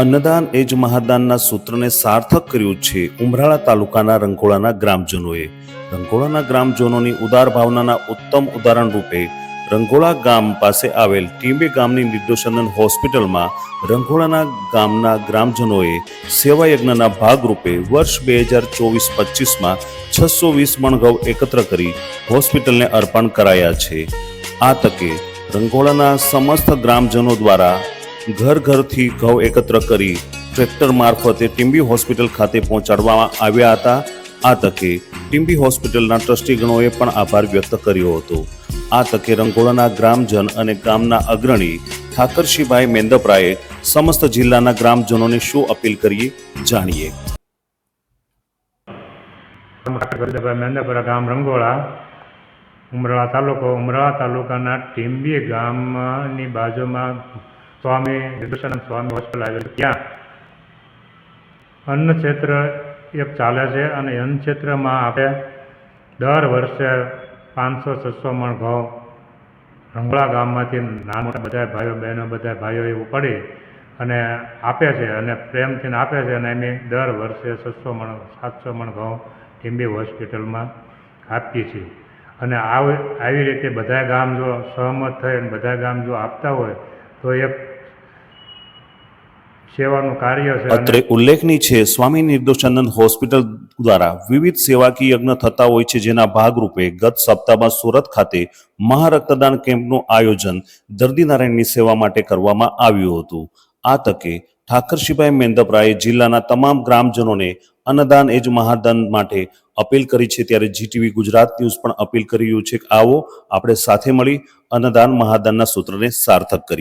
અન્નદાન એ જ મહાદાનના સૂત્રને સાર્થક કર્યું છે ઉમરાળા તાલુકાના રંગોળાના ગ્રામજનોએ. રંગોળાના ગ્રામજનોની ઉદાર ભાવનાના ઉત્તમ ઉદાહરણ રૂપે રંગોળા ગામ પાસે આવેલ ટીંબે ગામની નિર્દોષાનંદ હોસ્પિટલમાં રંગોળાના ગામના ગ્રામજનોએ સેવા યજ્ઞના ભાગરૂપે વર્ષ બે હજાર ચોવીસ પચીસમાં છસો વીસ મણ એકત્ર કરી હોસ્પિટલને અર્પણ કરાયા છે. આ તકે રંગોળાના સમસ્ત ગ્રામજનો દ્વારા ઘર ઘરથી ઘઉં એકત્ર કરી ટ્રેક્ટર મારફતે ટીમ્બી હોસ્પિટલ ખાતે પહોંચાડવામાં આવ્યા હતા. આ તકે ટીમ્બી હોસ્પિટલના ટ્રસ્ટીગણોએ પણ આભાર વ્યક્ત કર્યો હતો. આ તકે રંગોળાના ગ્રામજન અને ગામના અગ્રણી ઠાકરશીભાઈ મેંદપરાએ સમસ્ત જિલ્લાના ગ્રામજનોને શું અપીલ કરીએ જાણીએ. મેંદપરા ગામ રંગોળા, ઉમરાળા તાલુકો, ઉમરાળા તાલુકાના ટીમ્બી ગામની બાજુમાં સ્વામી નિર્દોષાનંદ સ્વામી હોસ્પિટલ આવેલ ત્યાં અન્ન ક્ષેત્ર એક ચાલે છે અને અન્ન ક્ષેત્રમાં આપણે દર વર્ષે પાંચસો, છસો મણ ઘઉં રંગોળા ગામમાંથી નાના મોટા બધા ભાઈઓ, બહેનો બધા ભાઈઓ એવું પડી અને આપે છે અને પ્રેમથી આપે છે અને અમે દર વર્ષે છસો મણ, સાતસો મણ ઘઉં ટીમ્બી હોસ્પિટલમાં આપીએ છીએ. અને આવી રીતે બધા ગામ જો સહમત થઈ અને બધા ગામ જો આપતા હોય, તો એક સેવાનું કાર્ય છે અત્રે ઉલ્લેખનીય છે સ્વામી નિર્દોષાનંદ હોસ્પિટલ દ્વારા વિવિધ સેવાકીય યજ્ઞ થતા હોય છે જેના ભાગરૂપે ગત સપ્તાહમાં સુરત ખાતે મહારક્તદાન કેમ્પનું આયોજન દર્દીનારાયણની સેવા માટે કરવામાં આવ્યું હતું. આ તકે ઠાકરશીભાઈ મેંદપરાએ જિલ્લાના તમામ ગ્રામજનોને અન્નદાન એ જ મહાદાન માટે અપીલ કરી છે. ત્યારે જીટીવી ગુજરાત ન્યૂઝ પણ અપીલ કરી રહ્યું છે કે આવો આપણે સાથે મળી અન્નદાન મહાદાનના સૂત્રને સાર્થક કરીએ.